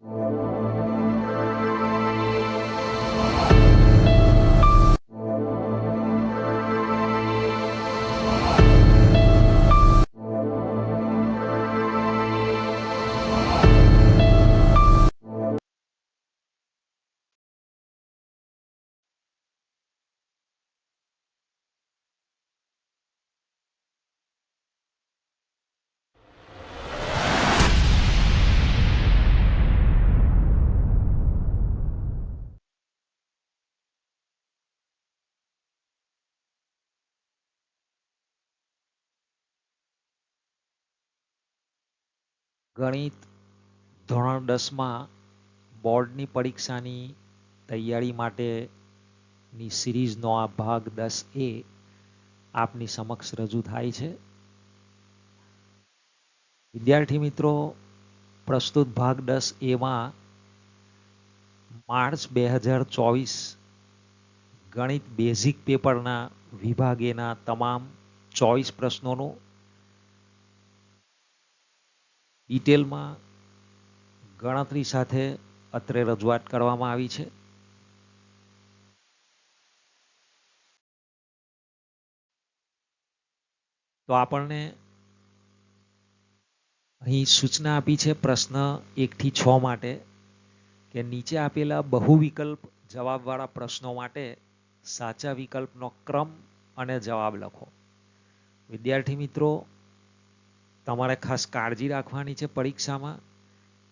Música ગણિત ધોરણ દસમાં બોર્ડની પરીક્ષાની તૈયારી માટેની સિરીઝનો આ ભાગ દસ એ આપની સમક્ષ રજૂ થાય છે. વિદ્યાર્થી મિત્રો, પ્રસ્તુત ભાગ દસ એમાં માર્ચ બે હજાર ચોવીસ ગણિત બેઝિક પેપરના વિભાગેના તમામ ચોવીસ પ્રશ્નોનું ડિટેલમાં ગણતરી સાથે અત્રે રજૂઆત કરવામાં આવી છે. તો આપણને અહીં સૂચના આપી છે પ્રશ્ન એકથી છ માટે કે નીચે આપેલા બહુ વિકલ્પ જવાબવાળા પ્રશ્નો માટે સાચા વિકલ્પનો ક્રમ અને જવાબ લખો. વિદ્યાર્થી મિત્રો તમારે ખાસ કાળજી રાખવાની છે પરીક્ષામાં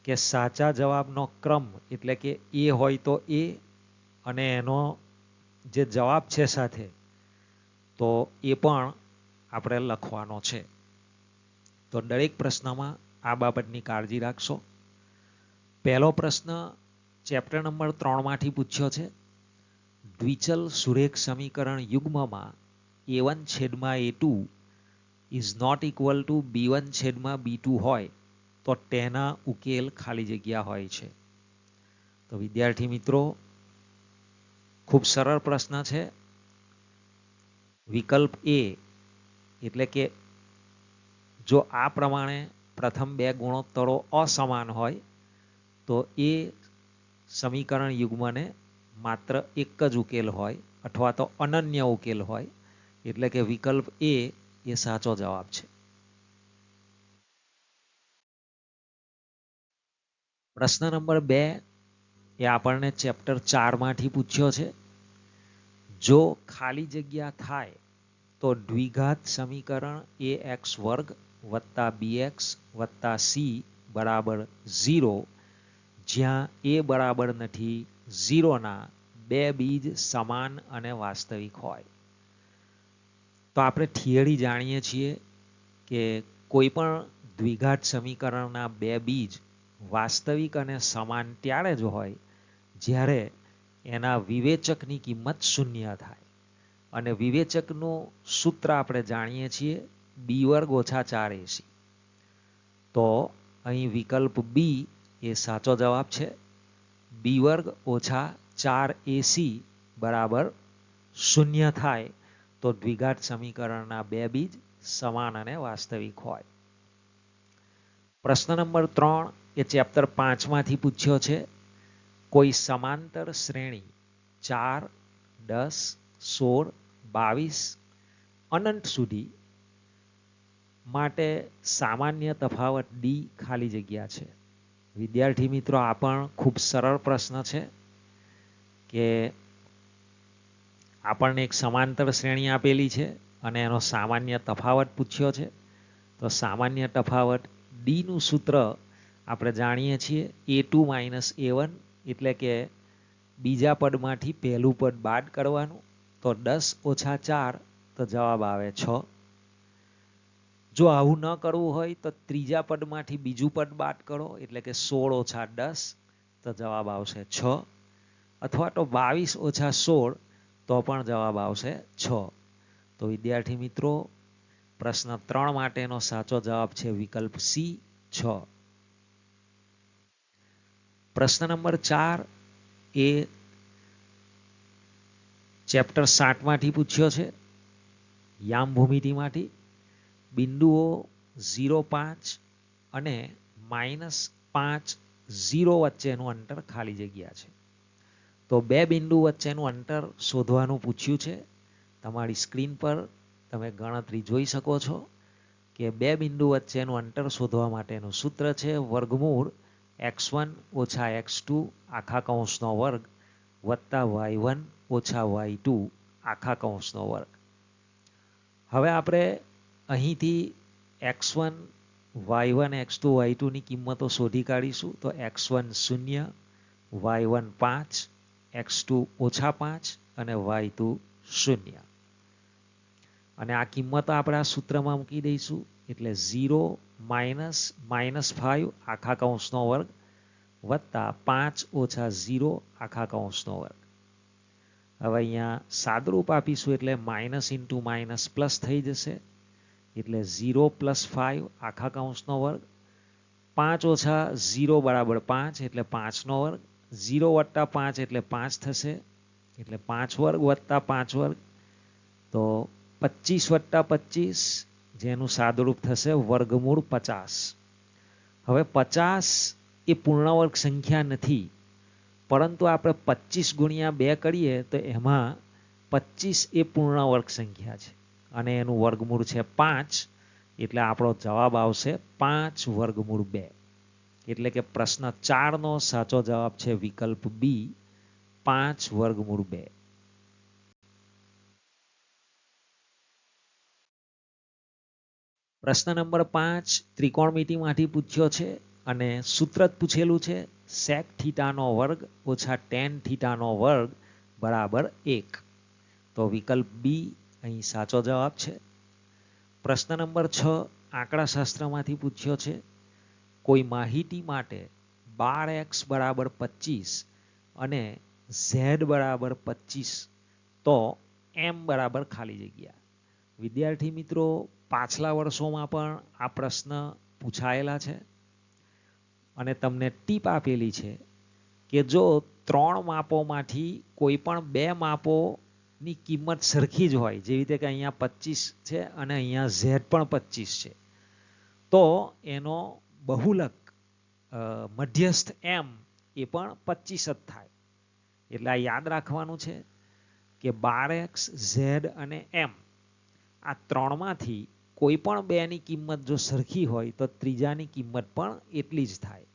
કે સાચા જવાબનો ક્રમ એટલે કે એ હોય તો એ અને એનો જે જવાબ છે સાથે, તો એ પણ આપણે લખવાનો છે. તો દરેક પ્રશ્નમાં આ બાબતની કાળજી રાખશો. પહેલો પ્રશ્ન ચેપ્ટર નંબર ત્રણમાંથી પૂછ્યો છે. દ્વિચલ સુરેખ સમીકરણ યુગ્મમાં એ વન છેદમાં a two is not equal to b one છેદમાં બી ટુ હોય, તો તેના ઉકેલ ખાલી જગ્યા હોય છે. તો વિદ્યાર્થી મિત્રો, ખૂબ સરળ પ્રશ્ન છે. વિકલ્પ એ એટલે કે જો આ પ્રમાણે પ્રથમ બે ગુણોત્તરો અસમાન હોય, તો એ સમીકરણ યુગ્મને માત્ર એક જ ઉકેલ હોય, અથવા તો અનન્ય ઉકેલ હોય. એટલે કે વિકલ્પ એ એ સાચો જવાબ છે. પ્રશ્ન નંબર બે એ આપણને ચેપ્ટર ચારમાંથી પૂછ્યો છે. જો ખાલી જગ્યા થાય તો દ્વિઘાત સમીકરણ એ એક્સ વર્ગ વત્તા બી એક્સ વત્તા સી બરાબર ઝીરો, જ્યાં એ બરાબર નથી, ઝીરોના બે બીજ સમાન અને વાસ્તવિક હોય. તો આપણે થિયરી જાણીએ છીએ કે કોઈ પણ દ્વિઘાત સમીકરણના બે બીજ વાસ્તવિક અને સમાન ત્યારે જ હોય જ્યારે એના વિવેચકની કિંમત શૂન્ય થાય. અને વિવેચકનું સૂત્ર આપણે જાણીએ છીએ બી વર્ગ ઓછા ચાર એસી તો અહીં વિકલ્પ બી એ સાચો જવાબ છે. બી વર્ગ ઓછા ચાર એસી બરાબર શૂન્ય થાય તો દ્વિઘાત સમીકરણના બે બીજ સમાન અને વાસ્તવિક હોય. પ્રશ્ન નંબર ત્રણ એ ચેપ્ટર પાંચમાંથી પૂછ્યો છે, કોઈ સમાંતર શ્રેણી ચાર, દસ, સોળ, બાવીસ, અનંત સુધી માટે સામાન્ય તફાવત ડી ખાલી જગ્યા છે. વિદ્યાર્થી મિત્રો, આ પણ ખૂબ સરળ પ્રશ્ન છે કે આપણને એક સમાંતર શ્રેણી આપેલી છે અને એનો સામાન્ય તફાવત પૂછ્યો છે. તો સામાન્ય તફાવત ડીનું સૂત્ર આપણે જાણીએ છીએ a two minus a one એટલે કે બીજા પદમાંથી પહેલું પદ બાદ કરવાનું. તો દસ ઓછા ચાર તો જવાબ આવે છ. જો આવું ન કરવું હોય તો ત્રીજા પદમાંથી બીજું પદ બાદ કરો એટલે કે સોળ ઓછા દસ તો જવાબ આવશે છ. અથવા તો બાવીસ ઓછા સોળ તો પણ જવાબ આવશે છ. તો વિદ્યાર્થી મિત્રો, પ્રશ્ન ત્રણ માટેનો સાચો જવાબ છે વિકલ્પ સી, છ. પ્રશ્ન નંબર ચાર એ ચેપ્ટર સાતમાંથી પૂછ્યો છે યામ ભૂમિતિમાંથી બિંદુઓ ઝીરો પાંચ અને માઇનસ પાંચ ઝીરો વચ્ચેનું અંતર ખાલી જગ્યા છે. તો બે બિંદુ વચ્ચેનું અંતર શોધવાનું પૂછ્યું છે. તમારી સ્ક્રીન પર તમે ગણતરી જોઈ શકો છો કે બે બિંદુ વચ્ચેનું અંતર શોધવા માટેનું સૂત્ર છે વર્ગમૂળ એક્સ વન ઓછા એક્સ ટુ આખા કૌંસનો વર્ગ વત્તા વાય વન ઓછા વાય ટુ આખા કૌંસનો વર્ગ. હવે આપણે અહીંથી x one, y one, x two, y ટુની કિંમતો શોધી કાઢીશું. તો એક્સ વન શૂન્ય, વાય વન પાંચ એક્સ ટુ ઓછા પાંચ અને વાય ટુ શૂન્ય. અને આ કિંમત આપણે આ સૂત્રમાં મૂકી દઈશું. એટલે ઝીરો માઇનસ માઇનસ ફાઇવ આખા કૌંસનો વર્ગ વત્તા પાંચ ઓછા ઝીરો આખા કૌંસનો વર્ગ. હવે અહીંયા સાદરૂપ આપીશું એટલે માઇનસ ઇન્ટુ માઇનસ પ્લસ થઈ જશે. એટલે ઝીરો પ્લસ ફાઇવ આખા કૌંસનો વર્ગ. પાંચ ઓછા ઝીરો બરાબર પાંચ એટલે પાંચનો વર્ગ. ઝીરો વત્તા પાંચ એટલે પાંચ થશે. એટલે પાંચ વર્ગ વત્તા પાંચ વર્ગ. તો પચીસ વત્તા પચીસ, જેનું સાદુરૂપ થશે વર્ગમૂળ પચાસ. હવે પચાસ એ પૂર્ણવર્ગ સંખ્યા નથી, પરંતુ આપણે પચીસ ગુણ્યા બે કરીએ તો એમાં પચીસ એ પૂર્ણવર્ગ સંખ્યા છે. અને એનું વર્ગમૂળ છે પાંચ, એટલે આપણો જવાબ આવશે પાંચ વર્ગમૂળ બે. એટલે કે પ્રશ્ન ચારનો સાચો જવાબ છે વિકલ્પ બી, પાંચ વર્ગમૂળ બે. પ્રશ્ન નંબર પાંચ ત્રિકોણમિતિમાંથી પૂછ્યો છે અને સૂત્ર જ પૂછેલું છે સેક થીટાનો વર્ગ ઓછા ટેન થીટાનો વર્ગ બરાબર એક. તો વિકલ્પ બી અહીં સાચો જવાબ છે. પ્રશ્ન નંબર છ આંકડાશાસ્ત્રમાંથી પૂછ્યો છે કોઈ માહિતી માટે બાર એક્સ બરાબર પચીસ અને ઝેડ બરાબર પચીસ, તો એમ બરાબર ખાલી જગ્યા. વિદ્યાર્થી મિત્રો, પાછલા વર્ષોમાં પણ આ પ્રશ્ન પૂછાયેલા છે. અને તમને ટીપ આપેલી છે કે જો ત્રણ માપોમાંથી કોઈ પણ બે માપોની કિંમત સરખી જ હોય, જેવી રીતે કે અહીંયા પચીસ છે અને અહીંયા ઝેડ પણ પચીસ છે, તો એનો બહુલક મધ્યસ્થ એમ એ પણ પચીસ જ થાય. એટલે આ યાદ રાખવાનું છે કે બાર એક્સ, ઝેડ અને એમ આ ત્રણમાંથી કોઈ પણ બેની કિંમત જો સરખી હોય તો ત્રીજાની કિંમત પણ એટલી જ થાય.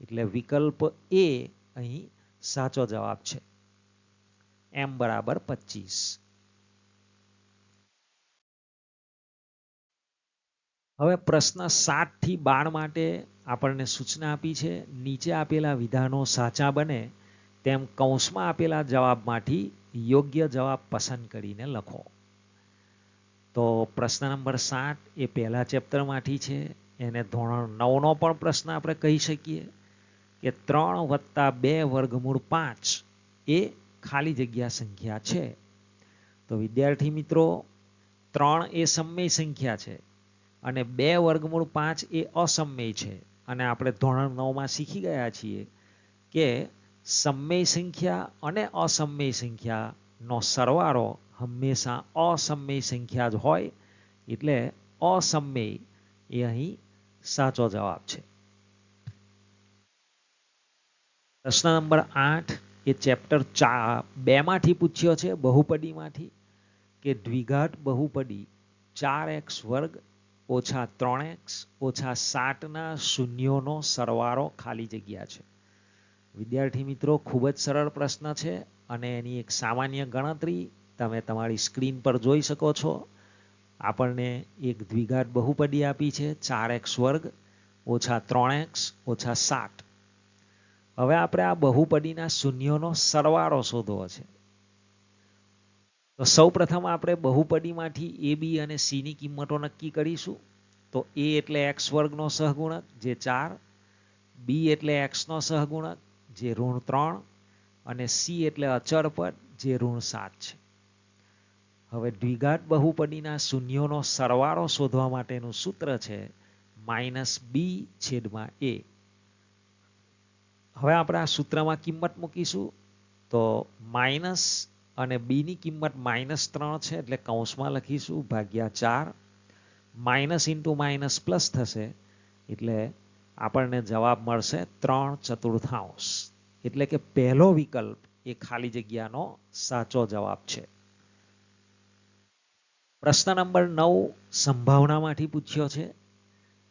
એટલે વિકલ્પ એ અહીં સાચો જવાબ છે. એમ બરાબર પચીસ હવે પ્રશ્ન સાતથી બાર માટે આપણને સૂચના આપી છે. નીચે આપેલા વિધાનો સાચા બને તેમ કૌંસમાં આપેલા જવાબમાંથી યોગ્ય જવાબ પસંદ કરીને લખો. તો પ્રશ્ન નંબર સાત એ પહેલા ચેપ્ટરમાંથી છે. એને ધોરણ નવનો પણ પ્રશ્ન આપણે કહી શકીએ કે ત્રણ વત્તા બે વર્ગમૂળ પાંચ એ ખાલી જગ્યા સંખ્યા છે. તો વિદ્યાર્થી મિત્રો, ત્રણ એ સમય સંખ્યા છે. અને બે વર્ગમૂળ પાંચ એ અસમય છે. અને આપણે ધોરણ નવમાં શીખી ગયા છીએ કે સમય સંખ્યા અને અસમય સંખ્યાનો સરવાળો હંમેશા અસમય સંખ્યા જ હોય, એટલે અસમય એ અહીં સાચો જવાબ છે. પ્રશ્ન નંબર આઠ એ ચેપ્ટર ચા બેમાંથી પૂછ્યો છે બહુપડીમાંથી કે દ્વિઘાટ બહુપડી ચાર એક્સ વર્ગ ઓછા ત્રણ એક્સ ઓછા સાતના શૂન્યોનો સરવાળો ખાલી જગ્યા છે. વિદ્યાર્થી મિત્રો, ખૂબ જ સરળ પ્રશ્ન છે અને એની એક સામાન્ય ગણતરી તમે તમારી સ્ક્રીન પર જોઈ શકો છો. આપણને એક દ્વિઘાત બહુપદી આપી છે, ચાર એક્સ વર્ગ, ઓછા ત્રણ એક્સ ઓછા સાત. હવે આપણે આ બહુપદીના શૂન્યોનો સરવાળો શોધવો છે. તો સૌ પ્રથમ આપણે બહુપદીમાંથી એ, બી અને સીની કિંમતો નક્કી કરીશું. તો એ એટલે એક્સ વર્ગનો સહગુણક, જે ચાર. બી એટલે એક્સનો સહગુણક, જે ઋણ ત્રણ. અને સી એટલે અચળ પદ, જે ઋણ સાત છે. હવે દ્વિઘાત બહુપદીના શૂન્યોનો સરવાળો શોધવા માટેનું સૂત્ર છે માઇનસ બી છેદમાં એ હવે આપણે આ સૂત્રમાં કિંમત મૂકીશું. તો માઇનસ અને બીની કિંમત માઇનસ ત્રણ છે, એટલે કૌંસમાં લખીશું, ભાગ્યા ચાર. માઇનસ ઇન્ટુ માઇનસ પ્લસ થશે, એટલે આપણને જવાબ મળશે ત્રણ ચતુર્થાંશ. એટલે કે પહેલો વિકલ્પ એ ખાલી જગ્યાનો સાચો જવાબ છે. પ્રશ્ન નંબર નવ સંભાવનામાંથી પૂછ્યો છે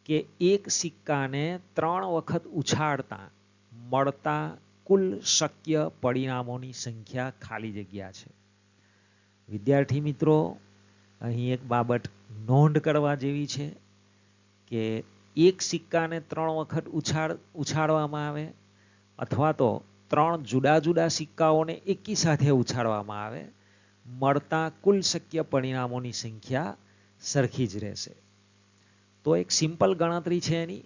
કે એક સિક્કાને ત્રણ વખત ઉછાળતા, મળતા કુલ શક્ય પરિણામોની સંખ્યા ખાલી જગ્યા છે. વિદ્યાર્થી મિત્રો, અહીં એક બાબત નોંધ કરવા જેવી છે કે એક સિક્કાને ત્રણ વખત ઉછાળ, ઉછાળવામાં આવે અથવા તો ત્રણ જુદા જુદા સિક્કાઓને એકી સાથે ઉછાળવામાં આવે, મળતા કુલ શક્ય પરિણામોની સંખ્યા સરખી જ રહેશે. તો એક સિમ્પલ ગણતરી છે એની.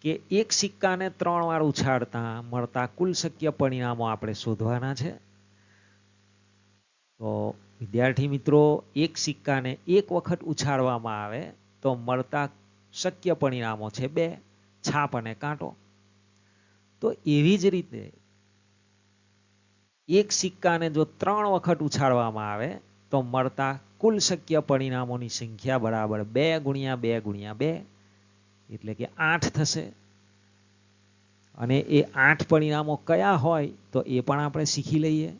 કે એક સિક્કાને ત્રણ વાર ઉછાળતા મળતા કુલ શક્ય પરિણામો આપણે શોધવાના છે. તો વિદ્યાર્થી મિત્રો, એક સિક્કાને એક વખત ઉછાળવામાં આવે તો મળતા શક્ય પરિણામો છે બે, છાપ અને કાંટો. તો એવી જ રીતે એક સિક્કાને જો ત્રણ વખત ઉછાળવામાં આવે તો મળતા કુલ શક્ય પરિણામોની સંખ્યા બરાબર બે ગુણ્યા બે ગુણ્યા બે એટલે કે આઠ થશે. અને એ આઠ પરિણામો કયા હોય તો એ પણ આપણે શીખી લઈએ.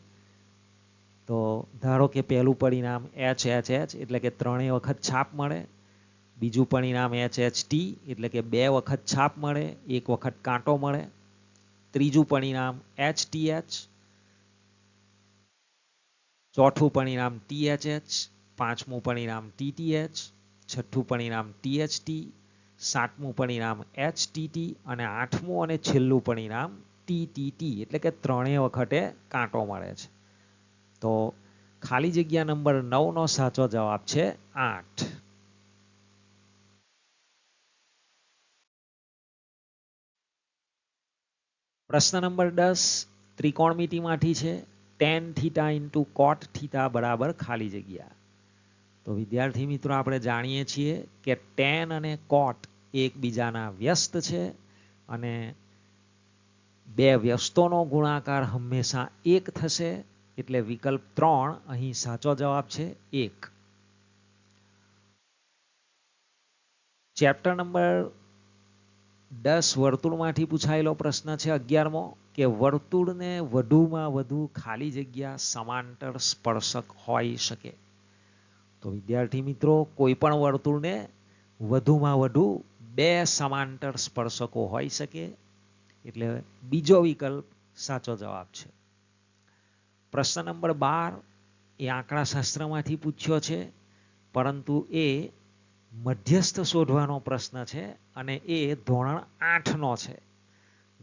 તો ધારો કે પહેલું પરિણામ એચ એચ એચ એટલે કે ત્રણેય વખત છાપ મળે. બીજું પરિણામ એચ એચ ટી એટલે કે બે વખત છાપ મળે, એક વખત કાંટો મળે. ત્રીજું પરિણામ એચ ટી એચ ચોથું પરિણામ ટી એચ એચ પાંચમું પરિણામ ટી ટી એચ છઠ્ઠું પરિણામ ટી એચ ટી સાતમું પરિણામ એચ ટી ટી અને આઠમું અને છેલ્લું પરિણામ ટી ટી ટી એટલે કે ત્રણેય વખતે કાંટો મળે છે. તો ખાલી જગ્યા નંબર નવનો સાચો જવાબ છે આઠ. પ્રશ્ન નંબર દસ ત્રિકોણમિતિમાંથી છે tan theta into cot theta બરાબર ખાલી જગ્યા. તો વિદ્યાર્થી મિત્રો, આપણે જાણીએ છીએ કે ટેન અને કોટ એકબીજાના વ્યસ્ત છે અને બે વ્યસ્તોનો ગુણાકાર હંમેશા એક થશે એટલે વિકલ્પ ત્રણ અહીં સાચો જવાબ છે એક. ચેપ્ટર નંબર દસ વર્તુળમાંથી પૂછાયેલો પ્રશ્ન છે અગિયારમો કે વર્તુળને વધુમાં વધુ ખાલી જગ્યા સમાંતર સ્પર્શક હોઈ શકે. તો વિદ્યાર્થી મિત્રો, કોઈ પણ વર્તુળને વધુમાં વધુ બે સમાંતર સ્પર્શકો હોઈ શકે, એટલે બીજો વિકલ્પ સાચો જવાબ છે. પ્રશ્ન નંબર બાર એ આંકડાશાસ્ત્રમાંથી પૂછ્યો છે, પરંતુ એ મધ્યસ્થ શોધવાનો પ્રશ્ન છે અને એ ધોરણ આઠનો છે.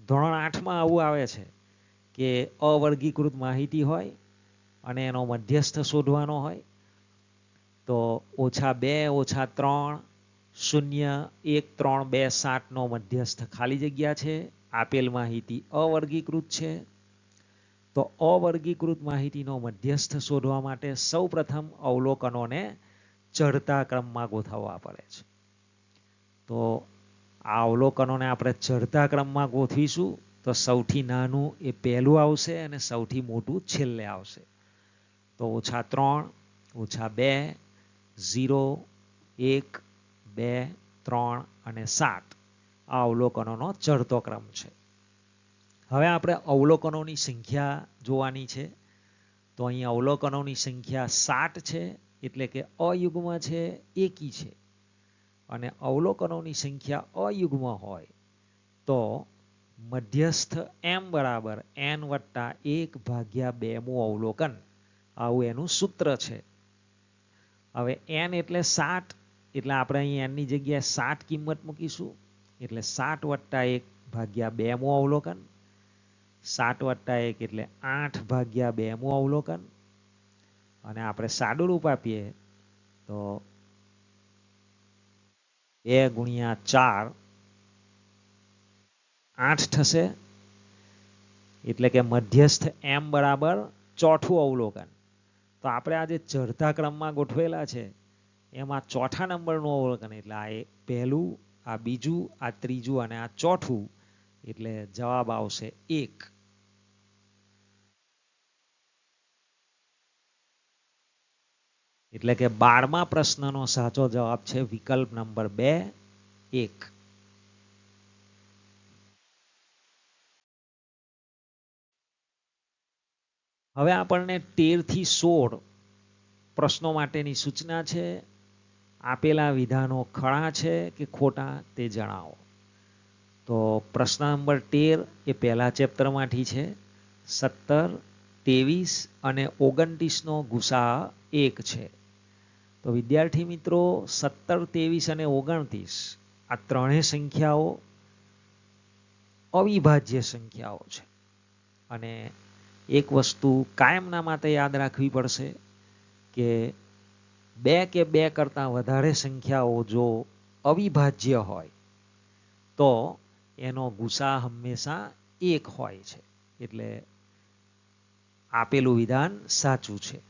ધોરણ આઠમાં આવું આવે છે કે અવર્ગીકૃત માહિતી હોય અને એનો મધ્યસ્થ શોધવાનો હોય, તો ઓછા બે, ઓછા ત્રણ શૂન્ય એક ત્રણ બે સાતનો મધ્યસ્થ ખાલી જગ્યા છે. આપેલ માહિતી અવર્ગીકૃત છે. તો અવર્ગીકૃત માહિતીનો મધ્યસ્થ શોધવા માટે સૌ પ્રથમ અવલોકનોને ચડતા ક્રમમાં ગોઠવવા પડે છે. તો આ અવલોકનોને આપણે ચડતા ક્રમમાં ગોઠવીશું. તો સૌથી નાનું એ પહેલું આવશે અને સૌથી મોટું છેલ્લે આવશે. તો ઓછા ત્રણ, ઓછા બે, ઝીરો, એક બે, ત્રણ અને સાત. આ અવલોકનોનો ચડતો ક્રમ છે. હવે આપણે અવલોકનોની સંખ્યા જોવાની છે. તો અહીં અવલોકનોની સંખ્યા સાત છે, એટલે કે અયુગ્મ છે, એકી છે. અને અવલોકનોની સંખ્યા અયુગ્મ હોય, તો મધ્યસ્થ એમ બરાબર એન વત્તા એક ભાગ્યા બેમું અવલોકન. આવું એનું સૂત્ર છે. હવે એન એટલે સાત એટલે આપણે અહીં એનની જગ્યાએ સાત કિંમત મૂકીશું. એટલે સાત વત્તા એક ભાગ્યા બેમું અવલોકન. સાત વત્તા એક એટલે આઠ ભાગ્યા બેમું અવલોકન. અને આપણે સાદું રૂપ આપીએ તો બે ગુણ્યા ચાર આઠ થશે. એટલે કે મધ્યસ્થ એમ બરાબર ચોથું અવલોકન. તો આપણે આજે ચડતા ક્રમમાં ગોઠવેલા છે. એમાં ચોથા નંબરનું અવલોકન, એટલે આ પહેલું, આ બીજું, આ ત્રીજું અને આ ચોથું, એટલે જવાબ આવશે એક. એટલે કે બારમા પ્રશ્નનો સાચો જવાબ છે વિકલ્પ નંબર બે, એક. હવે આપણને તેરથી સોળ પ્રશ્નો માટેની સૂચના છે. આપેલા વિધાનો ખરા છે કે ખોટા તે જણાવો. તો પ્રશ્ન નંબર તેર એ પહેલા ચેપ્ટરમાંથી છે. સત્તર, ત્રેવીસ અને ઓગણત્રીસનો ગુસા એક છે. તો વિદ્યાર્થી મિત્રો, સત્તર, ત્રેવીસ અને ઓગણત્રીસ આ ત્રણેય સંખ્યાઓ અવિભાજ્ય સંખ્યાઓ છે. અને એક વસ્તુ કાયમના માટે યાદ રાખવી પડશે કે બે કે બે કરતાં વધારે સંખ્યાઓ જો અવિભાજ્ય હોય, તો એનો ગુસા હંમેશા એક હોય છે. એટલે આપેલું વિધાન સાચું છે.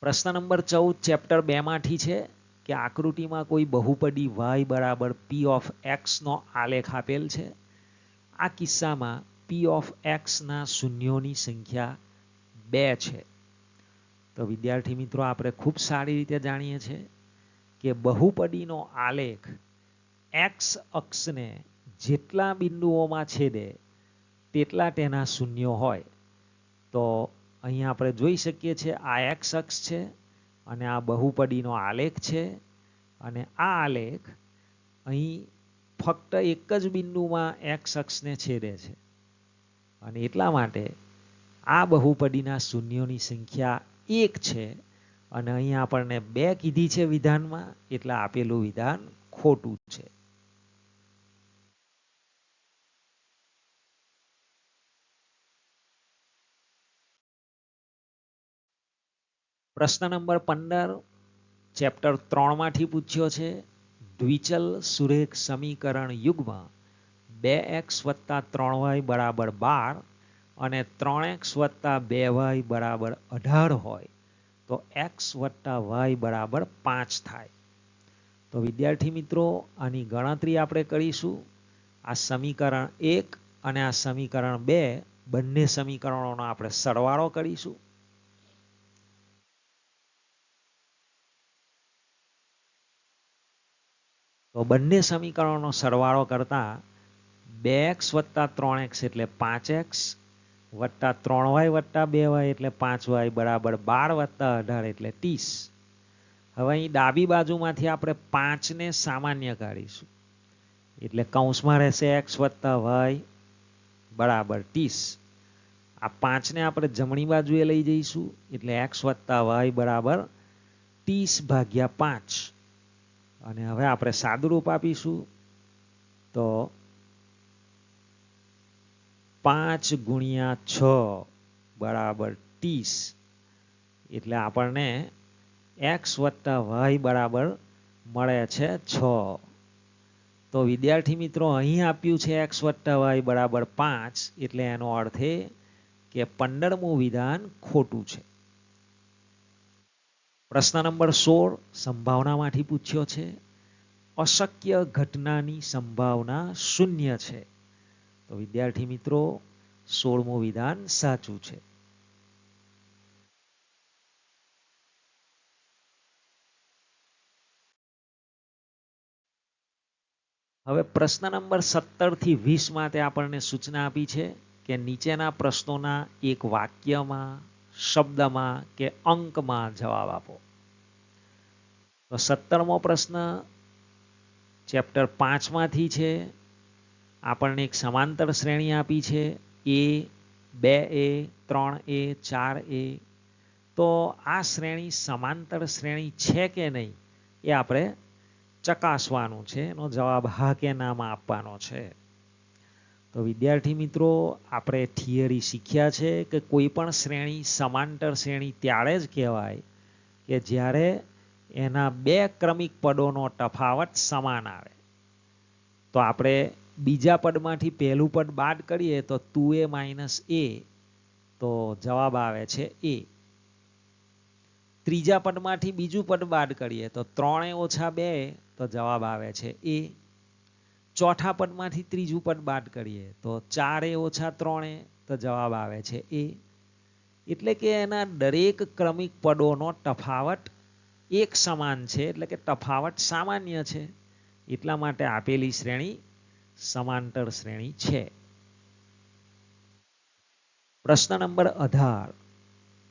પ્રશ્ન નંબર ચૌદ ચેપ્ટર બેમાંથી છે કે આકૃતિમાં કોઈ બહુપદી વાય બરાબર પી ઓફ એક્સનો આલેખ આપેલ છે. આ કિસ્સામાં પી ઓફ એક્સના શૂન્યોની સંખ્યા બે છે. તો વિદ્યાર્થી મિત્રો, આપણે ખૂબ સારી રીતે જાણીએ છીએ કે બહુપદીનો આલેખ એક્સ અક્ષને જેટલા બિંદુઓમાં છેદે તેટલા તેના શૂન્યો હોય. તો અહીંયા આપણે જોઈ શકીએ છીએ આ એક્સ અક્ષ છે અને આ બહુપદીનો આલેખ છે અને આ આલેખ અહીં ફક્ત એક જ બિંદુમાં એક્સ અક્ષને છેદે છે. અને એટલા માટે આ બહુપદીના શૂન્યોની સંખ્યા એક છે. અને અહીંયા આપણને બે કીધી છે વિધાનમાં, એટલે આપેલું વિધાન ખોટું છે. પ્રશ્ન નંબર પંદર, ચેપ્ટર ત્રણમાંથી પૂછ્યો છે, દ્વિચલ સુરેખ સમીકરણ યુગમાં બે એક્સ વત્તા ત્રણ વાય બરાબર બાર અને ત્રણ એક્સ વત્તા બે વાય બરાબર અઢાર હોય, તો એક્સ વત્તા વાય બરાબર પાંચ થાય. તો વિદ્યાર્થી મિત્રો, આની ગણતરી આપણે કરીશું. આ સમીકરણ એક અને આ સમીકરણ બે, બંને સમીકરણોનો આપણે સરવાળો કરીશું. તો બંને સમીકરણોનો સરવાળો કરતા બે એક્સ વત્તા ત્રણ એક્સ એટલે પાંચ એક્સ વત્તા ત્રણ વાય વત્તા બે વાય એટલે પાંચ વાય બરાબર બાર વત્તા અઢાર એટલે ત્રીસ. હવે અહીં ડાબી બાજુમાંથી આપણે પાંચને સામાન્ય કાઢીશું. એટલે કૌંસમાં રહેશે એક્સ વત્તા વાય બરાબર ત્રીસ. આ પાંચને આપણે જમણી બાજુએ લઈ જઈશું એટલે એક્સ વત્તા વાય બરાબર ત્રીસ ભાગ્યા પાંચ. અને હવે આપણે સાદુરૂપ આપીશું. તો પાંચ ગુણ્યા છ બરાબર ત્રીસ. એટલે આપણને એક્સ વત્તા વાય બરાબર મળે છે છ. તો વિદ્યાર્થી મિત્રો, અહીં આપ્યું છે એક્સ વત્તા વાય બરાબર પાંચ, એટલે એનો અર્થ એ કે પંદરમું વિધાન ખોટું છે. પ્રશ્ન નંબર સોળ, સંભાવનામાંથી પૂછ્યો છે. અશક્ય ઘટનાની સંભાવના શૂન્ય છે. તો વિદ્યાર્થી મિત્રો, સોળમું વિધાન સાચું છે. હવે પ્રશ્ન નંબર સત્તરથી વીસ માટે આપણને સૂચના આપી છે કે નીચેના પ્રશ્નોના એક વાક્યમાં, શબ્દમાં કે અંકમાં જવાબ આપો. તો સત્તરમો પ્રશ્ન ચેપ્ટર પાંચમાંથી છે. આપણને એક સમાંતર શ્રેણી આપી છે. એ, બે એ, ત્રણ એ, ચાર એ. તો આ શ્રેણી સમાંતર શ્રેણી છે કે નહીં એ આપણે ચકાસવાનું છે. એનો જવાબ હા કે નામાં આપવાનો છે. તો વિદ્યાર્થી મિત્રો, આપણે થિયરી શીખ્યા છે કે કોઈ પણ શ્રેણી સમાંતર શ્રેણી ત્યારે જ કહેવાય કે જ્યારે એના બે ક્રમિક પદોનો તફાવત સમાન આવે. તો આપણે બીજા પદમાંથી પહેલું પદ બાદ કરીએ તો ટુ એ માઇનસ એ, તો જવાબ આવે છે એ. ત્રીજા પદમાંથી બીજું પદ બાદ કરીએ તો ત્રણે ઓછા બે, તો જવાબ આવે છે એ. ચોથા પદમાંથી ત્રીજું પદ બાદ કરીએ તો ચારે ઓછા ત્રણે, તો જવાબ આવે છે એ. એટલે કે એના દરેક ક્રમિક પદોનો તફાવત એક સમાન છે, એટલે કે તફાવત સામાન્ય છે. એટલા માટે આપેલી શ્રેણી સમાંતર શ્રેણી છે. પ્રશ્ન નંબર અઢાર.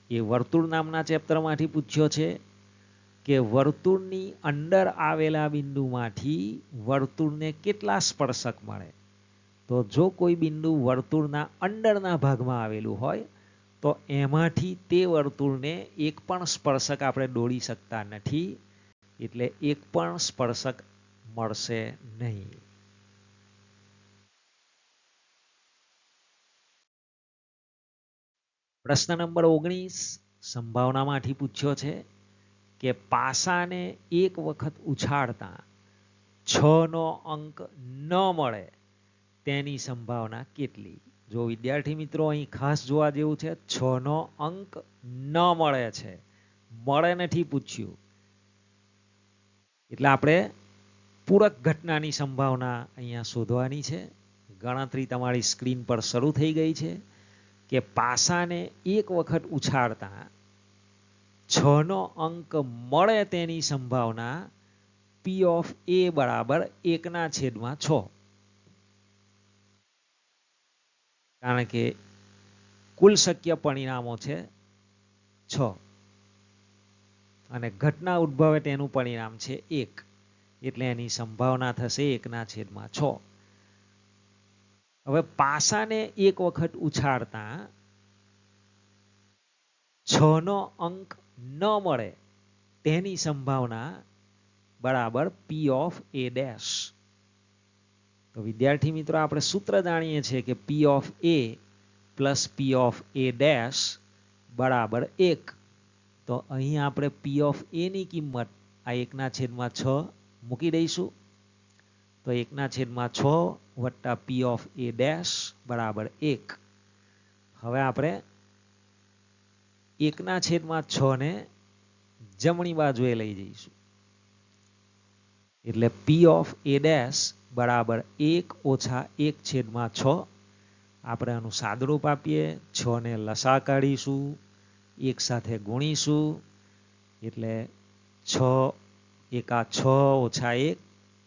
એ વર્તુળ નામના ચેપ્ટરમાંથી પૂછ્યો છે કે વર્તુળની અંદર આવેલા બિંદુમાંથી વર્તુળને કેટલા સ્પર્શક મળે? તો જો કોઈ બિંદુ વર્તુળના અંદરના ભાગમાં આવેલું હોય, તો એમાંથી તે વર્તુળને એક પણ સ્પર્શક આપણે દોડી શકતા નથી. એટલે એક પણ સ્પર્શક મળશે નહીં. પ્રશ્ન નંબર ઓગણીસ સંભાવનામાંથી પૂછ્યો છે કે પાસાને એક વખત ઉછાળતા છ નો અંક ન મળે તેની સંભાવના કેટલી? જો વિદ્યાર્થી મિત્રો અહીં ખાસ જોવા જેવું છે છ નો અંક ન મળે છે. મળે નથી પૂછ્યું. એટલે આપણે પૂરક ઘટનાની સંભાવના અહીંયા શોધવાની છે. ગણતરી તમારી સ્ક્રીન પર શરૂ થઈ ગઈ છે. કે પાસાને એક વખત ઉછાળતા છનો અંક મળે તેની સંભાવના પી ઓફ એ બરાબર એકના છેદમાં છ. કારણ કે કુલ શક્ય પરિણામો છે છ. અને ઘટના ઉદ્ભવે તેનું પરિણામ છે એક. એટલે એની સંભાવના થશે એકના છેદમાં છ. હવે પાસાને એક વખત ઉછાળતા છ નો અંક ન મળે તેની સંભાવના બરાબર પી ઓફ એ ડેશ તો વિદ્યાર્થી મિત્રો, આપણે સૂત્ર જાણીએ છીએ કે p of a plus p of a dash બરાબર એક. તો અહીં આપણે પી ઓફ એની કિંમત, આ એકના છેદમાં છ મૂકી દઈશું. તો એકના છેદમાં છ વત્તા પી ઓફ એ ડેશ બરાબર એક. હવે આપણે એકના છેદમાં છ ને જમણી બાજુએ લઈ જઈશું. એટલે પી ઓફ એ ડેશ બરાબર એક ઓછા એક છેદમાં છ. આપણે આનું સાદરૂપ આપીએ. છ ને લસા કાઢીશું. એક સાથે ગુણીશું. એટલે છ એકા છ ઓછા એક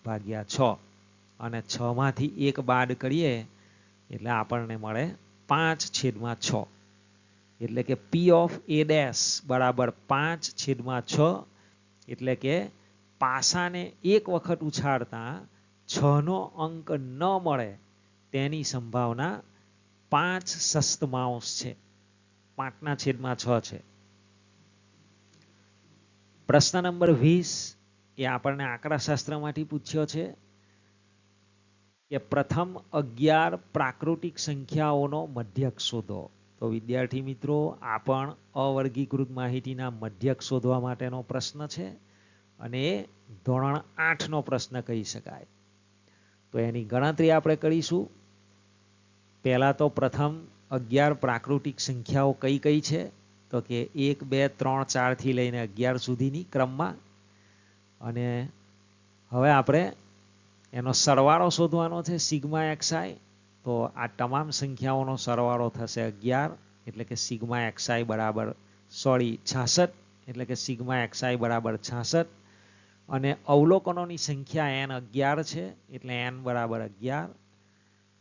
ભાગ્યા છ. અને છમાંથી એક બાદ કરીએ, એટલે આપણને મળે પાંચ છેદમાં છ. એટલે કે પી ઓફ એ ડેશ બરાબર પાંચ છેદમાં છ, એટલે કે પાસાને એક વખત ઉછાળતા છનો અંક ન મળે તેની સંભાવના પાંચ સસ્તમાંશ છે. પાંચના છેદમાં છ છે. પ્રશ્ન નંબર વીસ એ આપણને આંકડાશાસ્ત્રમાંથી પૂછ્યો છે. કે પ્રથમ અગિયાર પ્રાકૃતિક સંખ્યાઓનો મધ્યક શોધો. તો વિદ્યાર્થી મિત્રો, આ પણ અવર્ગીકૃત માહિતીના મધ્યક શોધવા માટેનો પ્રશ્ન છે અને ધોરણ આઠનો પ્રશ્ન કહી શકાય. તો એની ગણતરી આપણે કરીશું. પહેલાં તો પ્રથમ અગિયાર પ્રાકૃતિક સંખ્યાઓ કઈ કઈ છે? તો કે એક, બે, ત્રણ, ચારથી લઈને અગિયાર સુધીની ક્રમમાં. અને હવે આપણે એનો સરવાળો શોધવાનો છે સિગ્મા એક્સઆઈ તો આ તમામ સંખ્યાઓનો સરવાળો થશે અગિયાર, એટલે કે સિગ્મા એક્સઆઈ બરાબર સોરી, છાસઠ, એટલે કે સિગ્મા એક્સઆઈ બરાબર છાસઠ. અને અવલોકનોની સંખ્યા એન અગિયાર છે, એટલે એન બરાબર અગિયાર.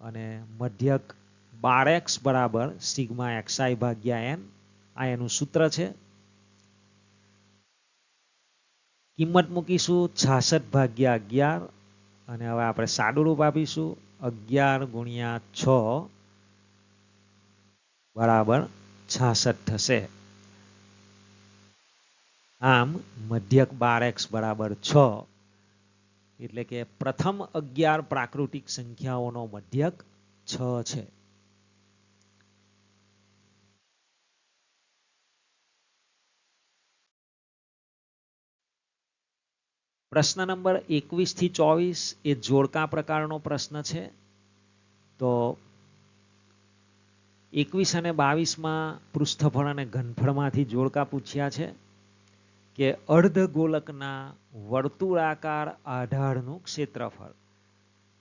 અને મધ્યક બાર એક્સ બરાબર સિગ્મા એક્સઆઈ ભાગ્યા એન આ એનું સૂત્ર છે. કિંમત મૂકીશું છાસઠ ભાગ્યા અગિયાર અને હવે આપણે સાદુરૂપ આપીશું. અગિયાર ગુણ્યા છ બરાબર છાસઠ થશે. આમ મધ્યક બાર એક્સ બરાબર છ. એટલે કે પ્રથમ અગિયાર પ્રાકૃતિક સંખ્યાઓનો મધ્યક છ છે. પ્રશ્ન નંબર એકવીસથી ચોવીસ એ જોડકા પ્રકારનો પ્રશ્ન છે. તો એકવીસ અને બાવીસમાં પૃષ્ઠફળ અને ઘનફળમાંથી જોડકા પૂછ્યા છે કે અર્ધ ગોલકના વર્તુળાકાર આધારનું ક્ષેત્રફળ.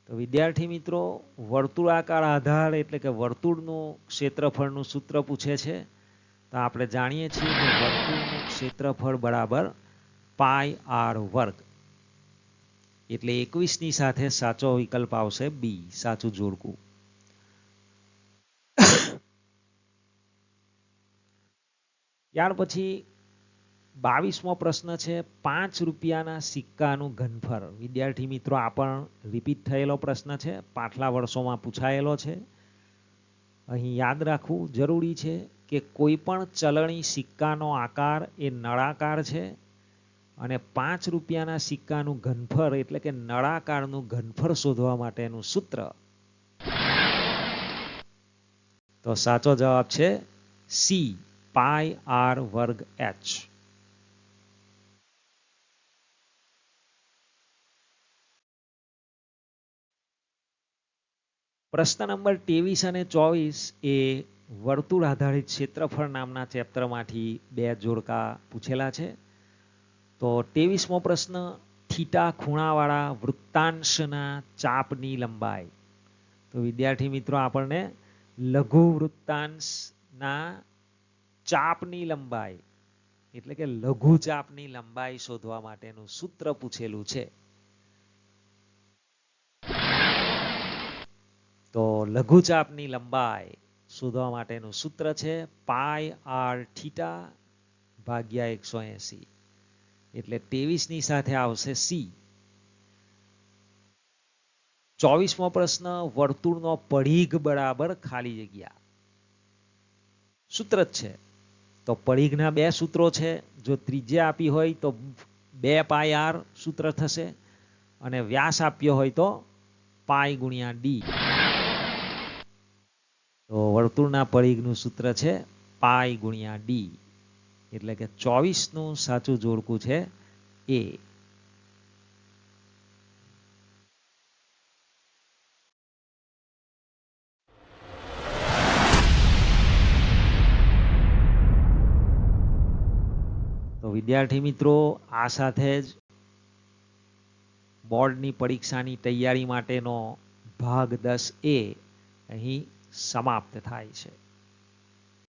તો વિદ્યાર્થી મિત્રો, વર્તુળાકાર આધાર એટલે કે વર્તુળનું ક્ષેત્રફળનું સૂત્ર પૂછે છે. તો આપણે જાણીએ છીએ કે વર્તુળનું ક્ષેત્રફળ બરાબર પાય આર વર્ગ. એટલે એકવીસની સાથે સાચો વિકલ્પ આવશે બી, સાચું જોડકું. ત્યાર પછી બાવીસમો પ્રશ્ન છે, પાંચ રૂપિયાના સિક્કાનું ઘનફળ. વિદ્યાર્થી મિત્રો, આ પણ રિપીટ થયેલો પ્રશ્ન છે, પાછલા વર્ષોમાં પૂછાયેલો છે. અહીં યાદ રાખવું જરૂરી છે કે કોઈ પણ ચલણી સિક્કાનો આકાર એ નળાકાર છે. અને પાંચ રૂપિયાના સિક્કાનું ઘનફળ એટલે કે નળાકારનું ઘનફળ શોધવા માટેનું સૂત્ર. તો સાચો જવાબ છે સી પાય આર વર્ગ એચ. પ્રશ્ન નંબર ત્રેવીસ અને ચોવીસ એ વર્તુળ આધારિત ક્ષેત્રફળ નામના ચેપ્ટરમાંથી બે જોડકા પૂછેલા છે. તો ત્રેવીસમો પ્રશ્ન, થીટા ખૂણાવાળા વૃત્તાંશના ચાપની લંબાઈ. તો વિદ્યાર્થી મિત્રો, આપણને લઘુ વૃત્તાંશના ચાપની લંબાઈ, એટલે કે લઘુ ચાપની લંબાઈ શોધવા માટેનું સૂત્ર પૂછેલું છે. તો લઘુચાપની લંબાઈ શોધવા માટેનું સૂત્ર છે પાય આર થીટા ભાગ્યા એકસો એસી. એટલે ત્રેવીસની સાથે આવશે સી. ચોવીસમો પ્રશ્ન, વર્તુળનો પડીઘ બરાબર ખાલી જગ્યા. સૂત્ર જ છે. તો પડીઘના બે સૂત્રો છે. જો ત્રિજ્યા આપી હોય તો બે પાય આર સૂત્ર થશે. અને વ્યાસ આપ્યો હોય તો પાય ગુણ્યા ડી. તો વર્તુળના પરિઘનું સૂત્ર છે પાય ગુણ્યા ડી. એટલે કે ચોવીસનું સાચું જોડકું છે એ. તો વિદ્યાર્થી મિત્રો, આ સાથે જ બોર્ડની પરીક્ષાની તૈયારી માટેનો ભાગ દસ એ અહીં સમાપ્ત થાય છે.